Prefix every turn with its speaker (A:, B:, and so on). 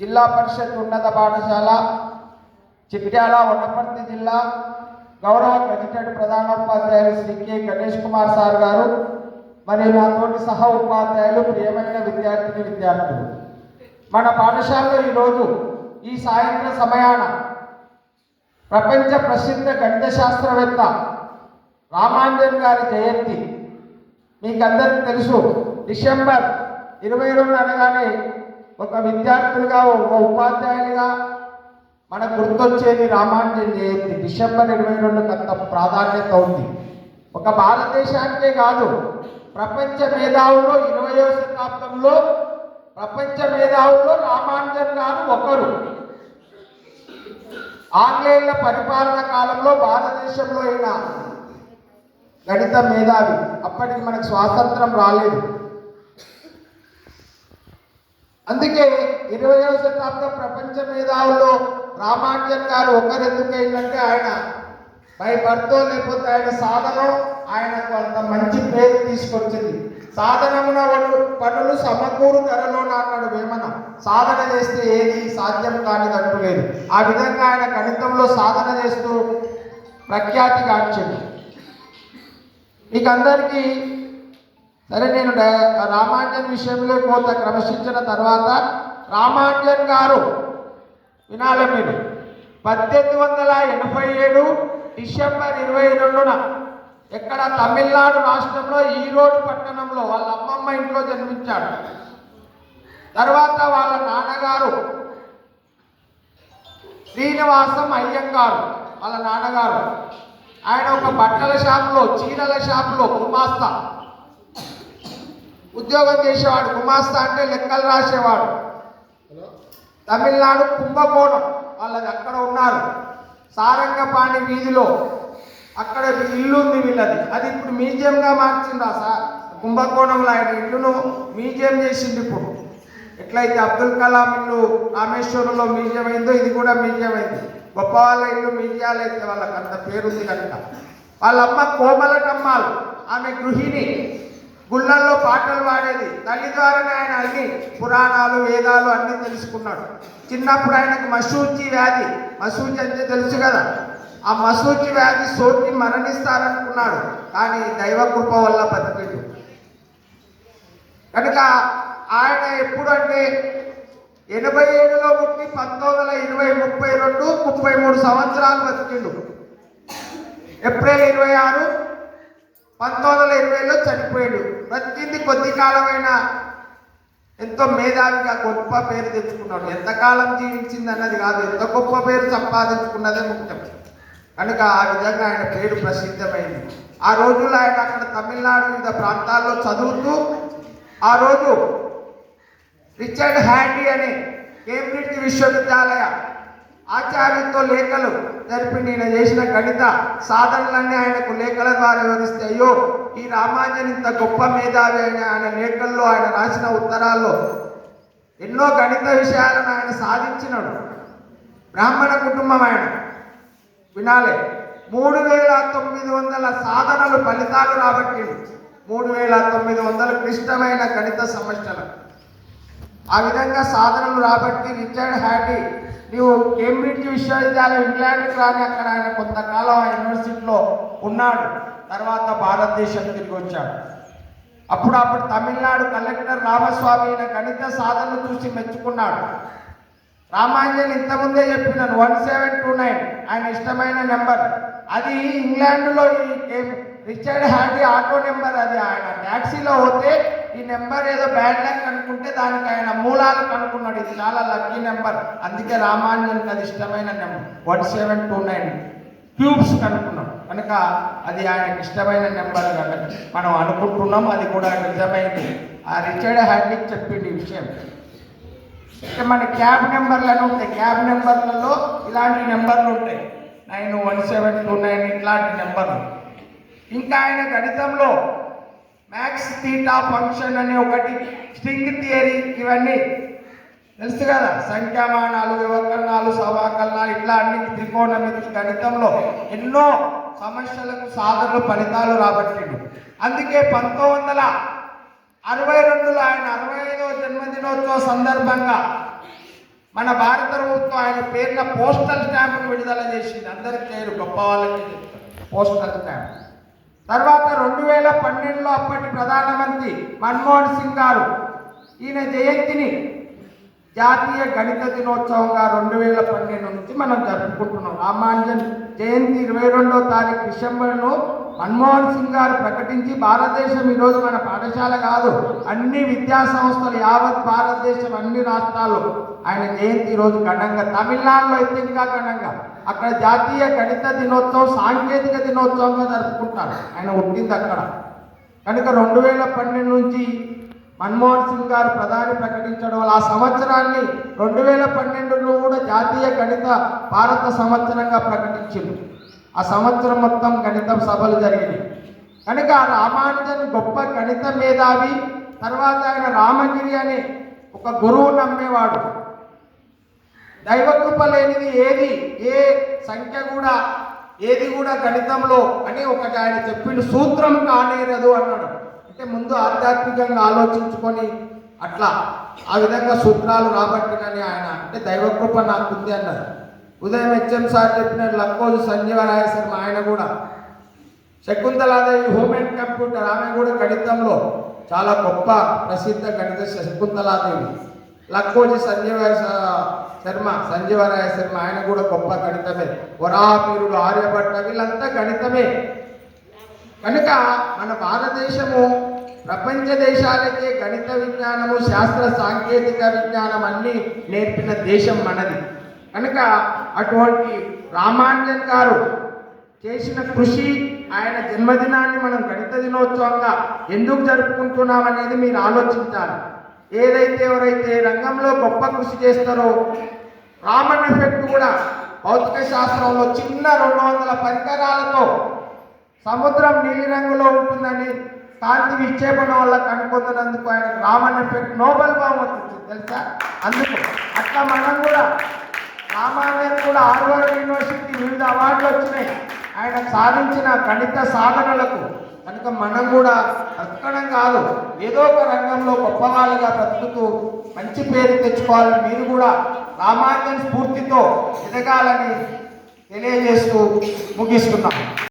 A: జిల్లా పరిషత్ ఉన్నత పాఠశాల చిట్యాల వనపర్తి జిల్లా గౌరవ గజిటెడ్ ప్రధానోపాధ్యాయులు శ్రీ కె. గణేష్ కుమార్ సార్ గారు మరియు నాతోటి సహ ఉపాధ్యాయులు ప్రియమైన విద్యార్థిని విద్యార్థులు. మన పాఠశాలలో ఈరోజు ఈ సాయంత్రం సమయాన ప్రపంచ ప్రసిద్ధ గణిత శాస్త్రవేత్త రామాంజన్ గారి జయంతి మీకందరికీ తెలుసు. డిసెంబర్ ఇరవై రెండు అనగానే ఒక విద్యార్థులుగా ఒక ఉపాధ్యాయులుగా మనకు గుర్తొచ్చేది రామాంజన్ జయంతి. డిసెంబర్ ఇరవై రెండుకి అంత ప్రాధాన్యత ఉంది. ఒక భారతదేశానికే కాదు ప్రపంచ మేధావుల్లో ఇరవయో శతాబ్దంలో ప్రపంచ మేధావుల్లో రామాంజన్ గారు ఒకరు. ఆంగ్లేయుల పరిపాలన కాలంలో భారతదేశంలో అయిన గణిత మేధావి. అప్పటికి మనకు స్వాతంత్రం రాలేదు. అందుకే ఇరవయో శతాబ్దం ప్రపంచ మేధావుల్లో రామాంజన్ గారు ఒకరు ఎందుకైందంటే ఆయన బై లేకపోతే ఆయన సాధనం ఆయనకు అంత మంచి పేరు తీసుకొచ్చింది. సాధనమున పనులు సమకూరు ధరలోన అన్నాడు వేమన. సాధన చేస్తే ఏది సాధ్యం కానిదంటూ లేదు. ఆ విధంగా ఆయన గణితంలో సాధన చేస్తూ ప్రఖ్యాతి గాంచింది. మీకు అందరికీ సరే నేను డ- రామాంజన్ విషయంలో కొంత క్రమశించిన తర్వాత రామాంజన్ గారు వినాలి మీరు పద్దెనిమిది వందల ఎనభై ఏడు డిసెంబర్ ఇరవై రెండున ఎక్కడ తమిళనాడు రాష్ట్రంలో ఈరోడ్ పట్టణంలో వాళ్ళ అమ్మమ్మ ఇంట్లో జన్మించాడు. తర్వాత వాళ్ళ నాన్నగారు శ్రీనివాసం అయ్యంగారు వాళ్ళ నాన్నగారు. ఆయన ఒక బట్టల షాపులో చీరల షాపులో గుమాస్తా. ఉద్యోగం చేసేవాడు గుమాస్తా అంటే లెక్కలు రాసేవాడు. తమిళనాడు కుంభకోణం వాళ్ళది అక్కడ ఉన్నారు. సారంగపాణి వీధిలో అక్కడ ఇల్లు ఉంది వీళ్ళది. అది ఇప్పుడు మ్యూజియంగా మార్చిందా సార్? కుంభకోణంలో ఆయన ఇల్లును మ్యూజియం చేసింది ఇప్పుడు. ఎట్లయితే అబ్దుల్ కలాం ఇల్లు రామేశ్వరంలో మ్యూజియం అయిందో ఇది కూడా మ్యూజియం అయింది. గొప్ప వాళ్ళ ఇల్లు మ్యూజియాలు అయితే వాళ్ళకి అంత పేరుంది కనుక. వాళ్ళ అమ్మ కోమలటమ్మాలు ఆమె గృహిణి. గుళ్ళల్లో పాటలు పాడేది. తల్లి ద్వారానే ఆయన అన్ని పురాణాలు వేదాలు అన్నీ తెలుసుకున్నాడు. చిన్నప్పుడు ఆయనకు మసూచి వ్యాధి. మసూచి అంటే తెలుసు కదా? ఆ మసూచి వ్యాధి సోటిని మరణిస్తారనుకున్నాడు. కానీ దైవ కృప వల్ల బతికిండు. కనుక ఆయన ఎప్పుడంటే ఎనభై ఏడులో పుట్టి పంతొమ్మిది వందల ఇరవై ముప్పై రెండు ముప్పై మూడు సంవత్సరాలు బతికిండు. ఏప్రిల్ ఇరవై ఆరు పంతొమ్మిది వందల ఇరవైలో చనిపోయాడు. ప్రతిదీ కొద్ది కాలమైన ఎంతో మేధావిగా గొప్ప పేరు తెచ్చుకున్నాడు. ఎంతకాలం జీవించింది అన్నది కాదు ఎంత గొప్ప పేరు సంపాదించుకున్నదే ముఖ్యం. కనుక ఆ విధంగా ఆయన పేరు ప్రసిద్ధమైంది. ఆ రోజుల్లో ఆయన అక్కడ తమిళనాడు వివిధ ప్రాంతాల్లో చదువుతూ ఆ రోజు రిచర్డ్ హ్యాండీ అనే కేంబ్రిడ్జ్ విశ్వవిద్యాలయ ఆచార్యంతో లేఖలు జరిపి నేను చేసిన గణిత సాధనలన్నీ ఆయనకు లేఖల ద్వారా వివరిస్తే అయ్యో ఈ రామాంజన్ ఇంత గొప్ప మేధావి అని ఆయన లేఖల్లో ఆయన రాసిన ఉత్తరాల్లో ఎన్నో గణిత విషయాలను ఆయన సాధించినాడు. బ్రాహ్మణ కుటుంబం ఆయన. వినాలే మూడు వేల తొమ్మిది వందల సాధనలు ఫలితాలు రాబట్టి మూడు వేల తొమ్మిది వందల క్లిష్టమైన గణిత సమస్యలు ఆ విధంగా సాధనలు రాబట్టి రిచర్డ్ హ్యాడీ నీవు కేంబ్రిడ్జ్ విశ్వవిద్యాలయం ఇంగ్లాండ్కి రాని అక్కడ ఆయన కొంతకాలం ఆ యూనివర్సిటీలో ఉన్నాడు. తర్వాత భారతదేశం తిరిగి వచ్చాడు. అప్పుడు అప్పుడు తమిళనాడు కలెక్టర్ రామస్వామి ఈయన గణిత సాధనలు చూసి మెచ్చుకున్నాడు. రామాంజన్ ఇంతకుముందే చెప్పినాను వన్ సెవెన్ టూ నైన్ ఆయన ఇష్టమైన నెంబర్. అది ఇంగ్లాండ్లో ఈ రిచర్డ్ హ్యాడీ ఆటో నెంబర్ అది. ఆయన ట్యాక్సీలో పోతే ఈ నెంబర్ ఏదో బ్యాడ్ లక్ అనుకుంటే దానికి ఆయన మూలాలు కనుక్కున్నాడు. ఇది చాలా లక్కీ నెంబర్. అందుకే రామాంజన్కి అది ఇష్టమైన number. One seven two nine cubes కనుక్కున్నాం కనుక అది ఆయనకి ఇష్టమైన నెంబర్ కనుక మనం అనుకుంటున్నాం అది కూడా నిజమైంది. ఆ రిచర్డ్ హ్యాండిక్ చెప్పింది ఈ విషయం. మన క్యాబ్ నెంబర్లను ఉంటాయి. క్యాబ్ నెంబర్లలో ఇలాంటి నెంబర్లు ఉంటాయి. Nine one seven two nine ఇట్లాంటి నెంబర్లు. ఇంకా ఆయన గణితంలో మ్యాక్స్ థీటా ఫంక్షన్ అనే ఒకటి స్ట్రింగ్ థియరీ ఇవన్నీ. తెలుసు కదా సంఖ్యామానాలు వివకరణాలు సమాకరణాలు ఇట్లా అన్ని త్రికోణమితి గణితంలో ఎన్నో సమస్యలకు సాధనలు ఫలితాలు రాబట్టిండు అందుకే పంతొమ్మిది వందల అరవై రెండులో ఆయన అరవై ఐదవ జన్మదినోత్సవ సందర్భంగా మన భారత ప్రభుత్వం ఆయన పేరున పోస్టల్ స్టాంపును విడుదల చేసింది. అందరికీ చేయరు గొప్ప వాళ్ళకి పోస్టల్ స్టాంప్. తర్వాత రెండు వేల పన్నెండులో అప్పటి ప్రధానమంత్రి మన్మోహన్ సింగ్ గారు ఈయన జయంతిని జాతీయ గణిత దినోత్సవంగా రెండు వేల పన్నెండు నుంచి మనం జరుపుకుంటున్నాం. రామానుజన్ జయంతి ఇరవై రెండో తారీఖు డిసెంబర్ను మన్మోహన్ సింగ్ గారు ప్రకటించి భారతదేశం ఈరోజు మన పాఠశాల కాదు అన్ని విద్యా సంస్థలు యావత్ భారతదేశం అన్ని రాష్ట్రాల్లో. ఆయన జయంతి ఈరోజు ఘనంగా తమిళనాడులో అయితే ఇంకా ఘనంగా. అక్కడ జాతీయ గణిత దినోత్సవం సాంకేతిక దినోత్సవంగా జరుపుకుంటారు. ఆయన పుట్టింది అక్కడ. కనుక రెండు వేల పన్నెండు నుంచి మన్మోహన్ సింగ్ గారు ప్రధాని ప్రకటించడం వల్ల ఆ సంవత్సరాన్ని రెండు వేల పన్నెండులో కూడా జాతీయ గణిత భారత సంవత్సరంగా ప్రకటించింది ఆ సంవత్సరం మొత్తం గణితం సభలు జరిగినాయి. కనుక ఆ రామానుజన్ గొప్ప గణిత మేధావి తర్వాత ఆయన రామగిరి అనే ఒక గురువు నమ్మేవాడు. దైవకృప లేనిది ఏది ఏ సంఖ్య కూడా ఏది కూడా గణితంలో అని ఒకటి ఆయన చెప్పిండు సూత్రం కానేరదు అన్నాడు. అంటే ముందు ఆధ్యాత్మికంగా ఆలోచించుకొని అట్లా ఆ విధంగా సూత్రాలు రాబట్టినని ఆయన అంటే దైవకృప నాకుంది అన్నారు ఉదయం హెచ్ఎం సార్ చెప్పినట్టు లక్కోజు సంజీవరాయ శర్మ ఆయన కూడా. శకుంతలాదేవి హోమ్ అండ్ కంప్యూటర్ ఆమె కూడా గణితంలో చాలా గొప్ప ప్రసిద్ధ గణిత శకుంతలాదేవి. లక్కోజి సంజీవ శర్మ సంజీవరాయ శర్మ ఆయన కూడా గొప్ప గణితమే. వరాపీరుడు ఆర్యభట్ట వీళ్ళంతా గణితమే. కనుక మన భారతదేశము ప్రపంచ దేశాలకే గణిత విజ్ఞానము శాస్త్ర సాంకేతిక విజ్ఞానం అన్నీ నేర్పిన దేశం మనది. కనుక అటువంటి రామానుజన్ గారు చేసిన కృషి ఆయన జన్మదినాన్ని మనం గణిత దినోత్సవంగా ఎందుకు జరుపుకుంటున్నాం అనేది మీరు ఆలోచించాలి. ఏదైతే ఎవరైతే రంగంలో గొప్ప కృషి చేస్తారో రామన్ ఎఫెక్ట్ కూడా భౌతిక శాస్త్రంలో చిన్న రెండు వందల పరికరాలతో సముద్రం నీలి రంగులో ఉంటుందని కాంతి విక్షేపణ వల్ల కనుగొందినందుకు ఆయన రామన్ ఎఫెక్ట్ నోబెల్ బహుమతి వచ్చింది తెలుసా? అందుకు అట్లా మనం కూడా రామాయణం కూడా హార్వర్డ్ యూనివర్సిటీ వివిధ అవార్డులు వచ్చినాయి. ఆయన సాధించిన గణిత సాధనలకు కనుక మనం కూడా బ్రతకడం కాదు ఏదో ఒక రంగంలో గొప్పవాళ్ళుగా బ్రతుకుతూ మంచి పేరు తెచ్చుకోవాలని మీరు కూడా రామాయణం స్ఫూర్తితో ఎదగాలని తెలియజేస్తూ ముగిస్తున్నాం.